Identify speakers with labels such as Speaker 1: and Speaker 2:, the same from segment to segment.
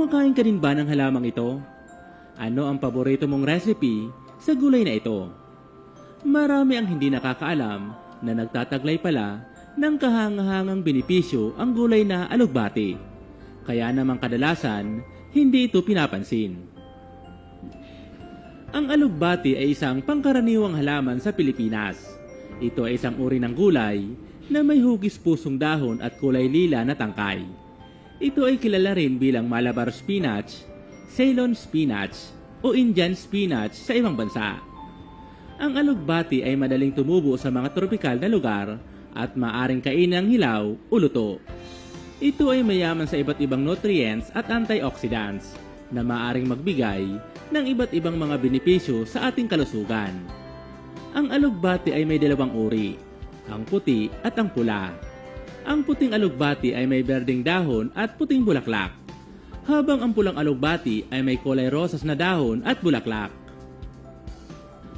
Speaker 1: Kumakain ka din ba ng halamang ito? Ano ang paborito mong recipe sa gulay na ito? Marami ang hindi nakakaalam na nagtataglay pala ng kahangahangang benepisyo ang gulay na alugbati. Kaya naman kadalasan, hindi ito pinapansin. Ang alugbati ay isang pangkaraniwang halaman sa Pilipinas. Ito ay isang uri ng gulay na may hugis pusong dahon at kulay lila na tangkay. Ito ay kilala rin bilang Malabar spinach, Ceylon spinach o Indian spinach sa ibang bansa. Ang alugbati ay madaling tumubo sa mga tropikal na lugar at maaring kainin ng hilaw o luto. Ito ay mayaman sa iba't ibang nutrients at antioxidants na maaring magbigay ng iba't ibang mga benepisyo sa ating kalusugan. Ang alugbati ay may dalawang uri, ang puti at ang pula. Ang puting alugbati ay may berdeng dahon at puting bulaklak, habang ang pulang alugbati ay may kulay rosas na dahon at bulaklak.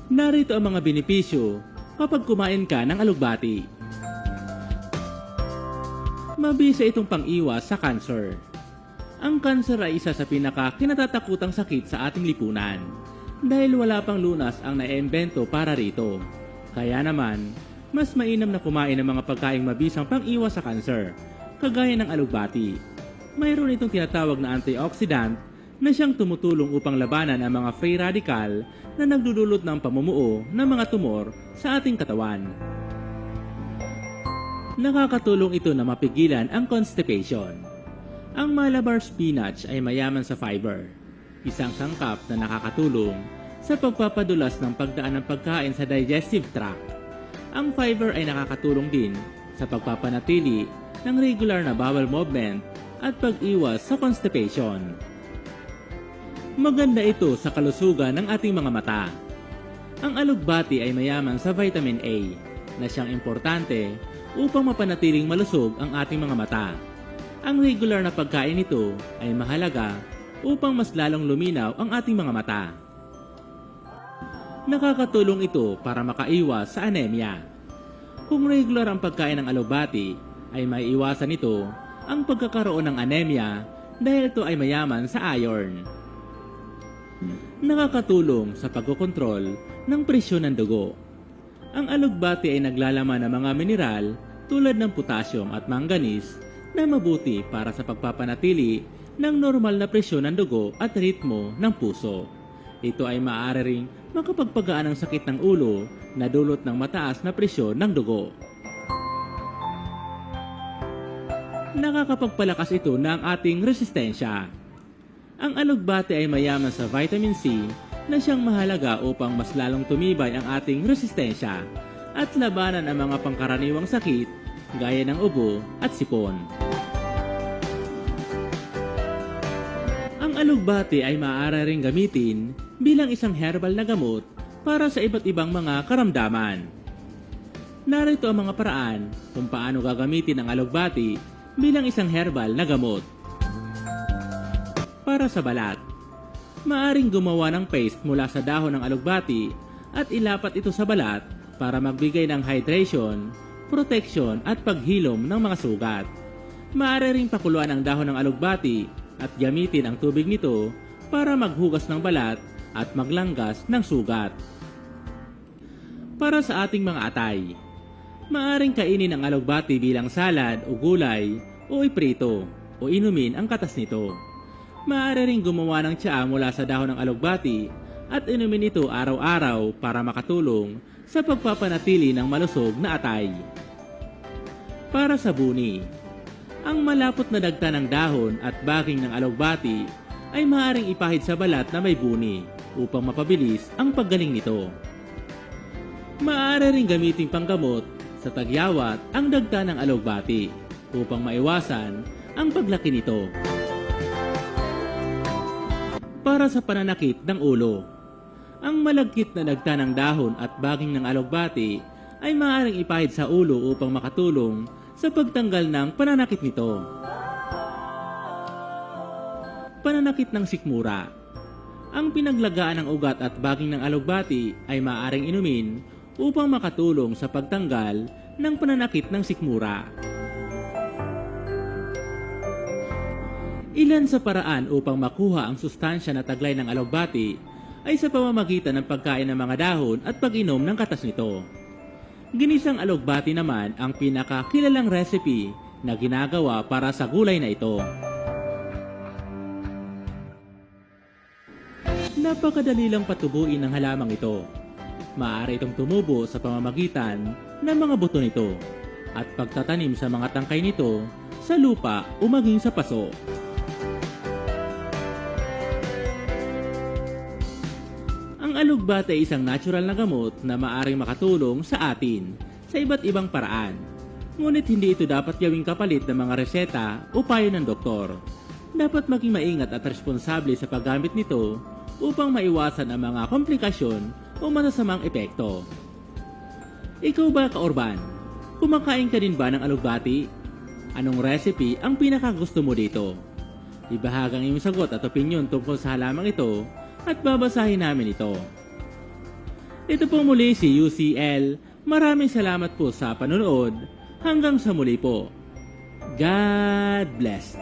Speaker 1: Narito ang mga benepisyo kapag kumain ka ng alugbati. Mabisa itong pang-iwas sa cancer. Ang cancer ay isa sa pinaka kinatatakutang sakit sa ating lipunan dahil wala pang lunas ang naiembento para rito. Kaya naman, mas mainam na kumain ng mga pagkaing mabisang pang-iwas sa cancer, kagaya ng alugbati. Mayroon itong tinatawag na antioxidant na siyang tumutulong upang labanan ang mga free radical na nagdudulot ng pamumuo ng mga tumor sa ating katawan. Nakakatulong ito na mapigilan ang constipation. Ang Malabar spinach ay mayaman sa fiber, isang sangkap na nakakatulong sa pagpapadulas ng pagdaan ng pagkain sa digestive tract. Ang fiber ay nakakatulong din sa pagpapanatili ng regular na bowel movement at pag-iwas sa constipation. Maganda ito sa kalusugan ng ating mga mata. Ang alugbati ay mayaman sa vitamin A na siyang importante upang mapanatiling malusog ang ating mga mata. Ang regular na pagkain nito ay mahalaga upang mas lalong luminaw ang ating mga mata. Nakakatulong ito para makaiwas sa anemia. Kung regular ang pagkain ng alubati, ay may iwasan nito ang pagkakaroon ng anemia dahil ito ay mayaman sa iron. Nakakatulong sa pagkokontrol ng presyon ng dugo. Ang alugbati ay naglalaman ng mga mineral tulad ng potassium at manganese na mabuti para sa pagpapanatili ng normal na presyon ng dugo at ritmo ng puso. Ito ay maaari ring makapagpagaan ng sakit ng ulo na dulot ng mataas na presyon ng dugo. Nakakapagpalakas ito ng ating resistensya. Ang alugbati ay mayaman sa vitamin C na siyang mahalaga upang mas lalong tumibay ang ating resistensya at labanan ang mga pangkaraniwang sakit gaya ng ubo at sipon. Ang alugbati ay maaari ring gamitin bilang isang herbal na gamot para sa iba't ibang mga karamdaman. Narito ang mga paraan kung paano gagamitin ang alugbati bilang isang herbal na gamot. Para sa balat, maaring gumawa ng paste mula sa dahon ng alugbati at ilapat ito sa balat para magbigay ng hydration, protection at paghilom ng mga sugat. Maaari ring pakuluan ang dahon ng alugbati at gamitin ang tubig nito para maghugas ng balat at maglanggas ng sugat. Para sa ating mga atay, maaring kainin ang alugbati bilang salad o gulay o iprito o inumin ang katas nito. Maaari ring gumawa ng tsaa mula sa dahon ng alugbati at inumin ito araw-araw para makatulong sa pagpapanatili ng malusog na atay. Para sa buni, ang malapot na dagta ng dahon at baging ng alugbati ay maaaring ipahid sa balat na may buni upang mapabilis ang paggaling nito. Maaari ring gamitin panggamot sa tagyawat ang dagta ng alugbati upang maiwasan ang paglaki nito. Para sa pananakit ng ulo, ang malagkit na dagta ng dahon at baging ng alugbati ay maaaring ipahid sa ulo upang makatulong sa pagtanggal ng pananakit nito. Pananakit ng sikmura Ang pinaglagaan ng ugat at baging ng alugbati ay maaaring inumin upang makatulong sa pagtanggal ng pananakit ng sikmura. Ilan sa paraan upang makuha ang sustansya na taglay ng alugbati ay sa pamamagitan ng pagkain ng mga dahon at pag-inom ng katas nito. Ginisang alugbati naman ang pinakakilalang recipe na ginagawa para sa gulay na ito. Napakadali lang patubuin ng halamang ito. Maaari itong tumubo sa pamamagitan ng mga buto nito at pagtatanim sa mga tangkay nito sa lupa o maging sa paso. Ang alugbate ay isang natural na gamot na maaring makatulong sa atin sa iba't ibang paraan. Ngunit hindi ito dapat gawing kapalit ng mga reseta o payo ng doktor. Dapat maging maingat at responsable sa paggamit nito upang maiwasan ang mga komplikasyon o masasamang epekto. Ikaw ba, Kaorban? Kumakain ka din ba ng alugbati? Anong recipe ang pinakagusto mo dito? Ibahag ang iyong sagot at opinion tungkol sa halamang ito at babasahin namin ito. Ito po muli si UCL. Maraming salamat po sa panonood. Hanggang sa muli po. God bless.